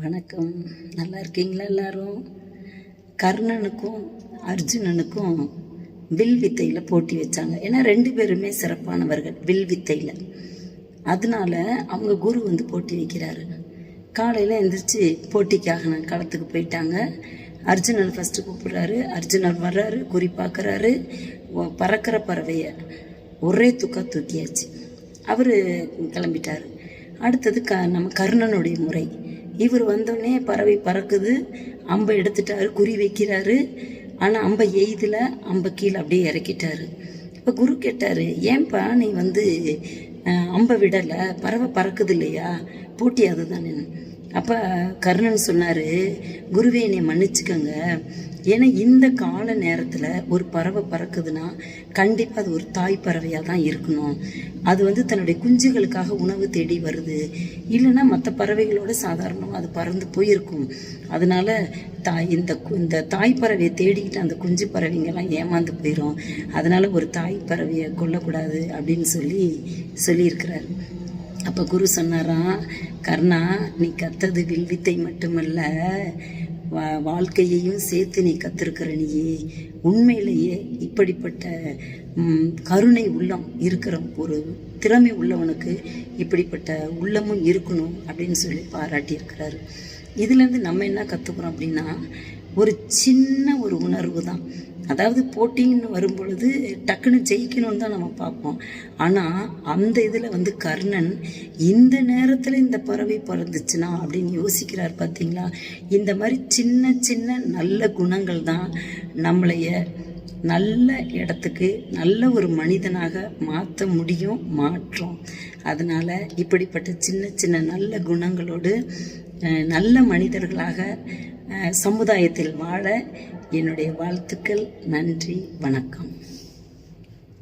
வணக்கம். நல்லா இருக்கீங்களா எல்லாரும்? கர்ணனுக்கும் அர்ஜுனனுக்கும் வில் வித்தையில் போட்டி வச்சாங்க. ஏன்னா ரெண்டு பேருமே சிறப்பானவர்கள் வில் வித்தையில். அதனால அவங்க குரு வந்து போட்டி வைக்கிறாரு. காலையில் எந்திரிச்சு போட்டிக்காக நான் களத்துக்கு போயிட்டாங்க. அர்ஜுனன் ஃபஸ்ட்டு கூப்பிடுறாரு. அர்ஜுனன் வர்றாரு குறி பார்க்குறாரு. பறக்கிற பறவையை ஒரே துக்கா தூக்கியாச்சு. அவர் கிளம்பிட்டார். அடுத்தது க நம்ம கர்ணனுடைய முறை. இவர் வந்தோடனே பறவை பறக்குது. அம்பை எடுத்துட்டாரு குறி வைக்கிறாரு. ஆனால் அம்பை எய்தில் அம்பை கீழே அப்படியே இறக்கிட்டாரு. இப்போ குரு கேட்டார் ஏன்பா நீ வந்து அம்பை விடலை? பறவை பறக்குது இல்லையா? போட்டி அதுதானே அப்போ கர்ணன் சொன்னார் குருவே என்னை மன்னிச்சுக்கோங்க. ஏன்னா இந்த கால நேரத்தில் ஒரு பறவை பறக்குதுன்னா கண்டிப்பாக அது ஒரு தாய் பறவையாக தான் இருக்கணும். அது வந்து தன்னுடைய குஞ்சுகளுக்காக உணவு தேடி வருது. இல்லைன்னா மற்ற பறவைகளோட சாதாரணமாக அது பறந்து போயிருக்கும். அதனால தாய் இந்த கு- இந்த தாய் பறவையை தேடிக்கிட்டு அந்த குஞ்சு பறவைங்கெல்லாம் ஏமாந்து போயிடும் அதனால ஒரு தாய் பறவையை கொல்லக்கூடாது அப்படின்னு சொல்லி சொல்லியிருக்கிறாரு. அப்போ குரு சொன்னாராம் கர்ணா நீ கத்தது வில்வித்தை மட்டுமல்ல வா வாழ்க்கையையும் சேர்த்து நீ கத்திருக்கிற நீயே. உண்மையிலேயே இப்படிப்பட்ட கருணை உள்ளம் இருக்கிற ஒரு திறமை உள்ளவனுக்கு இப்படிப்பட்ட உள்ளமும் இருக்கணும் அப்படின்னு சொல்லி பாராட்டியிருக்கிறாரு. இதுலேருந்து நம்ம என்ன கற்றுக்குறோம் அப்படின்னா ஒரு சின்ன ஒரு உணர்வு தான். அதாவது போட்டின்னு வரும் பொழுது டக்குன்னு ஜெயிக்கணும்னு தான் நம்ம பார்ப்போம். ஆனால் அந்த இதில் வந்து கர்ணன் இந்த நேரத்தில் இந்த பறவை பிறந்துச்சுன்னா அப்படின்னு யோசிக்கிறார் பார்த்தீங்களா இந்த மாதிரி சின்ன சின்ன நல்ல குணங்கள் தான் நம்மளைய நல்ல இடத்துக்கு நல்ல ஒரு மனிதனாக மாற்ற முடியும் மாற்றும். அதனால் இப்படிப்பட்ட சின்ன சின்ன நல்ல குணங்களோடு நல்ல மனிதர்களாக சமுதாயத்தில் வாழ என்னுடைய வாழ்த்துக்கள். நன்றி வணக்கம்.